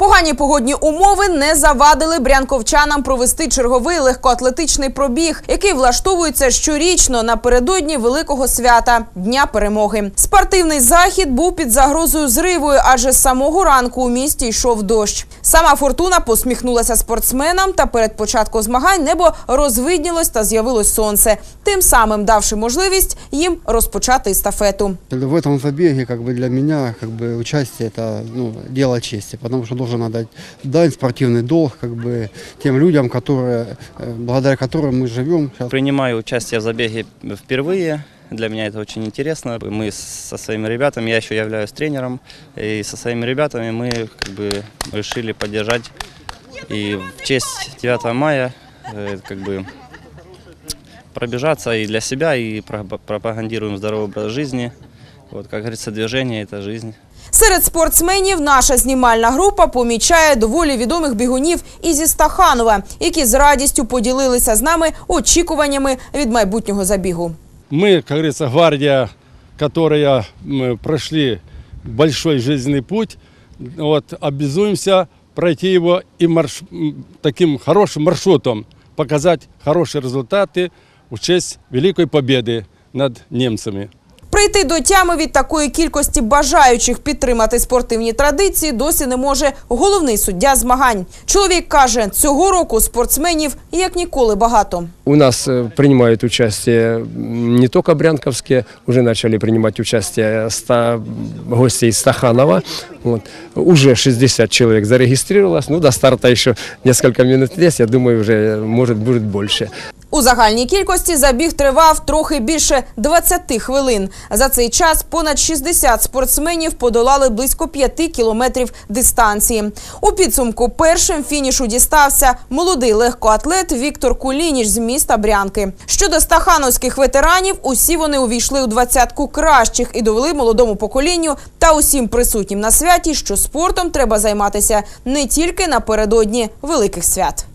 Погані погодні умови не завадили брянковчанам провести черговий легкоатлетичний пробіг, який влаштовується щорічно напередодні великого свята Дня перемоги. Спортивний захід був під загрозою зривою, адже з самого ранку у місті йшов дощ. Сама фортуна посміхнулася спортсменам, та перед початком змагань небо розвиднілось та з'явилось сонце, тим самим давши можливість їм розпочати естафету. В этом забеге как бы для меня как бы участие это ну, дело чести, потому что должен отдать дань спортивный долг как бы тем людям, которые, э, благодаря которым мы живем. Сейчас Принимаю участие в забеге впервые. Для меня это очень интересно. Мы со своими ребятами, я еще являюсь тренером, и со своими ребятами мы как бы решили поддержать и в честь 9 мая э, как бы пробежаться и для себя, и про- пропагандируем здоровый образ жизни. Вот, как говорится, движение – это жизнь. Серед спортсменів наша знімальна група помічає доволі відомих бігунів і зі Стаханова, які з радістю поділилися з нами очікуваннями від майбутнього забігу. Мы, как говорится, гвардия, которая м, прошли большой жизненный путь, вот, обязуемся пройти его и марш... м, таким хорошим маршрутом, показать хорошие результаты в честь великой победы над немцами. Прийти до тями від такої кількості бажаючих підтримати спортивні традиції досі не може головний суддя змагань. Чоловік каже, цього року спортсменів як ніколи багато. У нас принимают участие м, не только брянковские, уже начали принимать участие ста, гости из Стаханова. Вот. Уже 60 человек зарегистрировалось. Ну, до старта еще несколько минут есть. Я думаю, уже может будет больше. У загальній кількості забіг тривав трохи більше 20 хвилин. За цей час понад 60 спортсменів подолали близько 5 кілометрів дистанції. У підсумку першим фінішу дістався молодий легкоатлет Віктор Кулініч з міста Брянки. Щодо стахановських ветеранів, усі вони увійшли у двадцятку кращих і довели молодому поколінню та усім присутнім на святі, що спортом треба займатися не тільки напередодні великих свят.